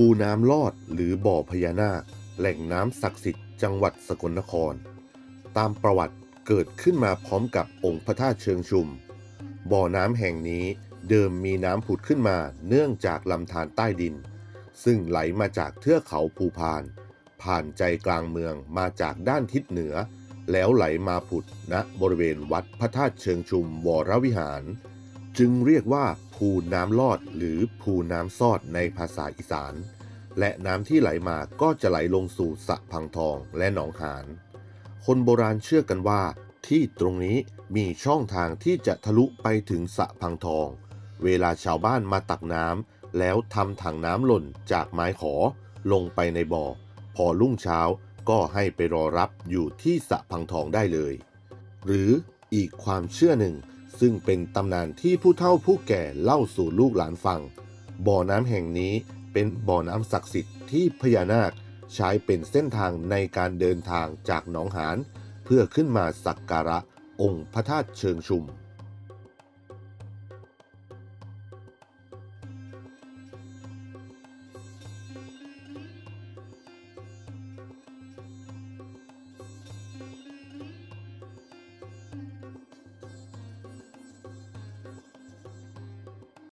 ภูน้ำลอดหรือบ่อพญานาคแหล่งน้ำศักดิ์สิทธิ์จังหวัดสกลนคร ตามประวัติเกิดขึ้นมาพร้อมกับองค์พระธาตุเชิงชุม บ่อน้ำแห่งนี้เดิมมีน้ำผุดขึ้นมาเนื่องจากลำธารใต้ดิน ซึ่งไหลมาจากเทือกเขาภูพาน ผ่านใจกลางเมืองมาจากด้านทิศเหนือ แล้วไหลมาผุดณบริเวณวัดพระธาตุเชิงชุมวรวิหาร จึงเรียกว่า ภูน้ำลอดหรือภูน้ำซอดในภาษาอีสาน และน้ำที่ไหลมาก็จะไหลลงสู่สะพังทองและหนองหาน คนโบราณเชื่อกันว่า ที่ตรงนี้มีช่องทางที่จะทะลุไปถึงสะพังทอง เวลาชาวบ้านมาตักน้ำแล้วทำถังน้ำหล่นจากไม้ขอลงไปในบ่อ พอรุ่งเช้าก็ให้ไปรอรับอยู่ที่สะพังทองได้เลย หรืออีกความเชื่อหนึ่ง ซึ่งเป็นตำนานที่ผู้เฒ่าผู้แก่เล่าสู่ลูกหลานฟัง บ่อน้ำแห่งนี้เป็นบ่อน้ำศักดิ์สิทธิ์ที่พญานาคใช้เป็นเส้นทางในการเดินทางจากหนองหานเพื่อขึ้นมาสักการะองค์พระธาตุเชิงชุม